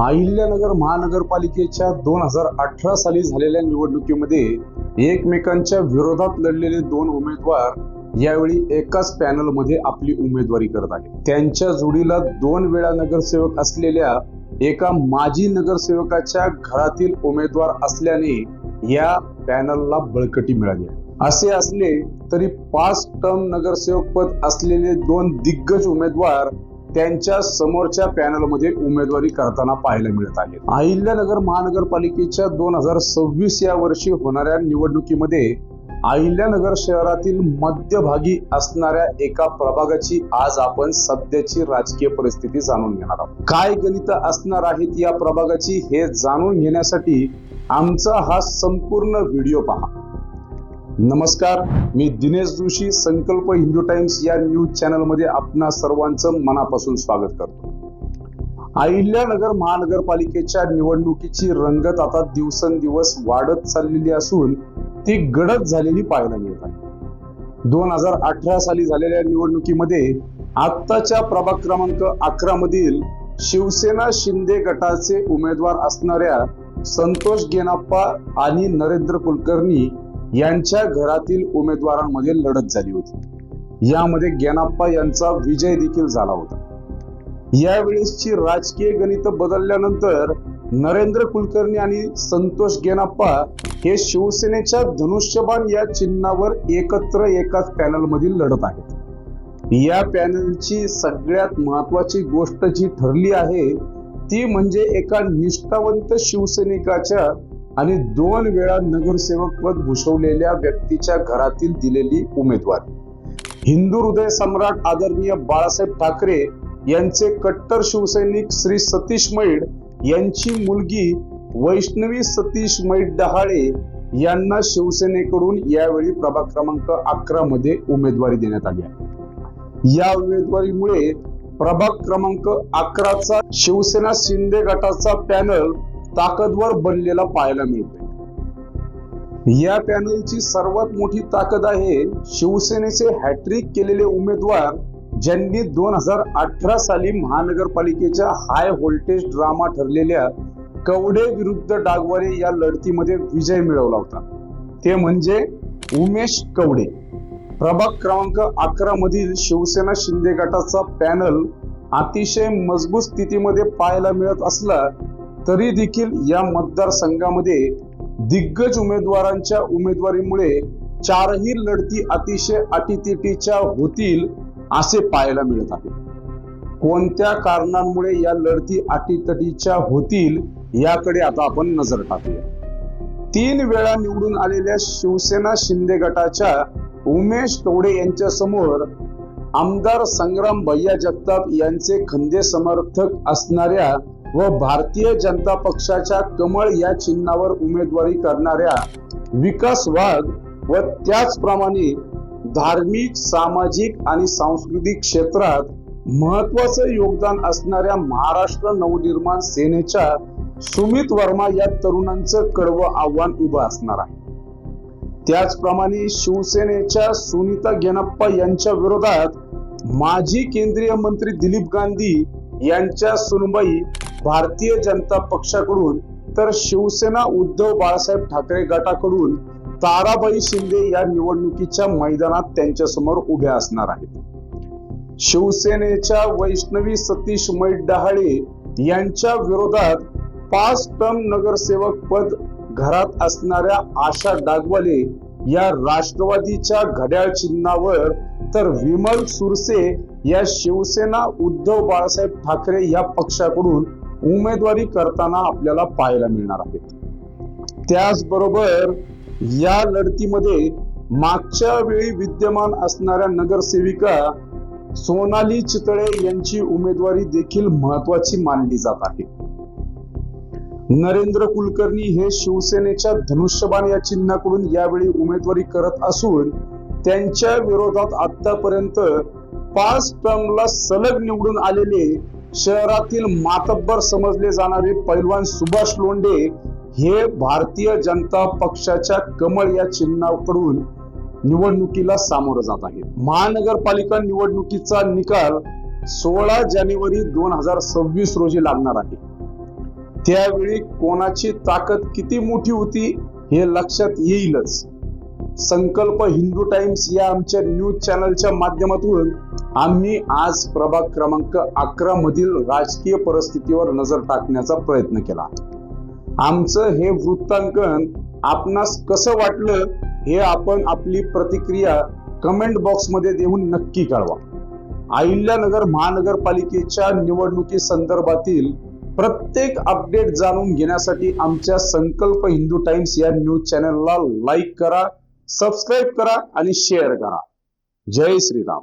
अहिल्यानगर महानगरपालिकेच्या दोन हजार अठरा साली झालेल्या निवडणुकीमध्ये एकमेकांच्या विरोधात लढलेले दोन उमेदवार यावेळी एकाच पॅनलमध्ये आपली उमेदवारी करत आहेत. त्यांच्या जोडीला दोन वेळा नगरसेवक असलेल्या एका माजी नगरसेवकाच्या घरातील उमेदवार असल्याने या पॅनलला बळकटी मिळाली आहे. असे असले तरी पाच टर्म नगरसेवक पद असलेले दोन दिग्गज उमेदवार त्यांच्या समोरच्या पॅनलमध्ये उमेदवारी करताना पाहायला मिळत आहे. अहिल्यानगर महानगरपालिकेच्या दोन हजार सव्वीस या वर्षी होणाऱ्या निवडणुकीमध्ये अहिल्यानगर शहरातील मध्यभागी असणाऱ्या एका प्रभागाची आज आपण सध्याची राजकीय परिस्थिती जाणून घेणार आहोत. काय गणित असणार आहेत या प्रभागाची हे जाणून घेण्यासाठी आमचा हा संपूर्ण व्हिडिओ पहा. नमस्कार मी दिनेश जोशी संकल्प हिंदू टाइम्स या न्यूज चॅनलमध्ये आपणा सर्वांचं मनापासून स्वागत करतो. अहिल्यानगर महानगरपालिकेच्या निवडणुकीची रंगत आता दिवसेंदिवस वाढत चाललेली असून ती गडद झालेली पाहायला मिळत आहे. दोन हजार अठरा साली झालेल्या निवडणुकीमध्ये आत्ताच्या प्रभाग क्रमांक अकरा मधील शिवसेना शिंदे गटाचे उमेदवार असणाऱ्या संतोष गेनाप्पा आणि नरेंद्र कुलकर्णी यांच्या घरातील उमेदवारांमध्ये लढत झाली होती. यामध्ये गेनाप्पा यांचा विजय देखील झाला होता. यावेळेसची राजकीय गणित बदलल्यानंतर नरेंद्र कुलकर्णी आणि संतोष गेनाप्पा हे शिवसेनेच्या धनुष्यबाण या चिन्हावर एकत्र एकाच पॅनल मधील लढत आहेत. या पॅनलची सगळ्यात महत्वाची गोष्ट जी ठरली आहे ती म्हणजे एका निष्ठावंत शिवसैनिकाच्या आणि दोन वेळा नगरसेवक पद भूषवलेल्या व्यक्तीच्या घरातील दिलेली उमेदवारी. हिंदू हृदय सम्राट आदरणीय बाळासाहेब ठाकरे यांचे कट्टर शिवसैनिक श्री सतीश मैड यांची मुलगी वैष्णवी सतीश मैड डहाळे यांना शिवसेनेकडून यावेळी प्रभाग क्रमांक अकरा मध्ये उमेदवारी देण्यात आली आहे. या उमेदवारीमुळे प्रभाग क्रमांक अकराचा शिवसेना शिंदे गटाचा पॅनल ताकदवर बनलेला पाहायला मिळतोय. या पॅनलची सर्वात मोठी ताकद आहे शिवसेनेचे हॅट्रिक केलेले उमेदवार ज्यांनी दोन हजार अठरा साली महानगरपालिकेच्या हाय व्होल्टेज ड्रामा ठरलेल्या कवडे विरुद्ध डागवारे या लढतीमध्ये विजय मिळवला होता. ते म्हणजे उमेश कवडे. प्रभाग क्रमांक अकरा मधील शिवसेना शिंदे गटाचा पॅनल अतिशय मजबूत स्थितीमध्ये पाहायला मिळत असला तरी देखील या मतदारसंघामध्ये दिग्गज उमेदवारांच्या उमेदवारीमुळे चारही लढती अतिशय अटीतिटीच्या होतील असे पाहायला मिळत आहे. कोणत्या कारणांमुळे या लढती अटीतटीच्या होतील याकडे आता आपण नजर टाकूया. तीन वेळा निवडून आलेल्या शिवसेना शिंदे गटाच्या उमेश तोडे यांच्या समोर आमदार संग्राम भैया जगताप यांचे खंदे समर्थक असणाऱ्या व भारतीय जनता पक्षाच्या कमळ या चिन्हावर उमेदवारी करणाऱ्या विकास वाघ व त्याचप्रमाणे धार्मिक सामाजिक आणि सांस्कृतिक क्षेत्रात महत्वाचं योगदान असणाऱ्या महाराष्ट्र नवनिर्माण सेनेच्या सुमित वर्मा या तरुणांचं कडवं आव्हान उभं असणार आहे. त्याचप्रमाणे शिवसेनेच्या सुनीता गेनप्पा यांच्या विरोधात माजी केंद्रीय मंत्री दिलीप गांधी यांच्या सुनबाई भारतीय जनता पक्षाकडून तर शिवसेना उद्धव बाळासाहेब ठाकरे गटाकडून ताराबाई शिंदे या निवडणुकीच्या मैदानात त्यांच्यासमोर उभ्या असणार आहेत. शिवसेनेच्या वैष्णवी सतीश मैड डहाळे यांच्या विरोधात पाच टर्म नगरसेवक पद घरात असणाऱ्या आशा डागवाले या राष्ट्रवादीच्या घड्याळ चिन्हावर तर विमल सुरसे या शिवसेना उद्धव बाळासाहेब ठाकरे या पक्षाकडून उमेदवारी करताना आपल्याला पाहायला मिळणार आहेत त्याचबरोबर या लढतीमध्ये मागच्या वेळी विद्यमान असणाऱ्या नगरसेविका सोनाली चितळे यांची उमेदवारी देखील महत्वाची मानली जात आहे. नरेंद्र कुलकर्णी हे शिवसेनेच्या धनुष्यबाण या चिन्हाकडून यावेळी उमेदवारी करत असून त्यांच्या विरोधात आतापर्यंत पाच टर्मला सलग निवडून आलेले शहरातील मातब्बर समजले जाणारे पैलवान सुभाष लोंढे हे भारतीय जनता पक्षाच्या कमळ या चिन्हाकडून निवडणुकीला सामोरं जात आहे महानगरपालिका निवडणुकीचा निकाल सोळा जानेवारी दोन हजार सव्वीस रोजी लागणार आहे. त्यावेळी कोणाची ताकद किती मोठी होती हे लक्षात येईलच. संकल्प हिंदू टाइम्स या आमच्या न्यूज चॅनलच्या माध्यमातून आम्ही आज प्रभाग क्रमांक अकरा मधील राजकीय परिस्थितीवर नजर टाकण्याचा प्रयत्न केला. आमचं हे वृत्तांकन आपणास कसं वाटलं हे आपण आपली प्रतिक्रिया कमेंट बॉक्समध्ये देऊन नक्की कळवा. अहिल्यानगर महानगरपालिकेच्या निवडणुकी संदर्भातील प्रत्येक अपडेट जाणून घेण्यासाठी आमच्या संकल्प हिंदू टाइम्स या न्यूज चॅनलला लाईक करा सबस्क्राईब करा आणि शेअर करा. जय श्रीराम.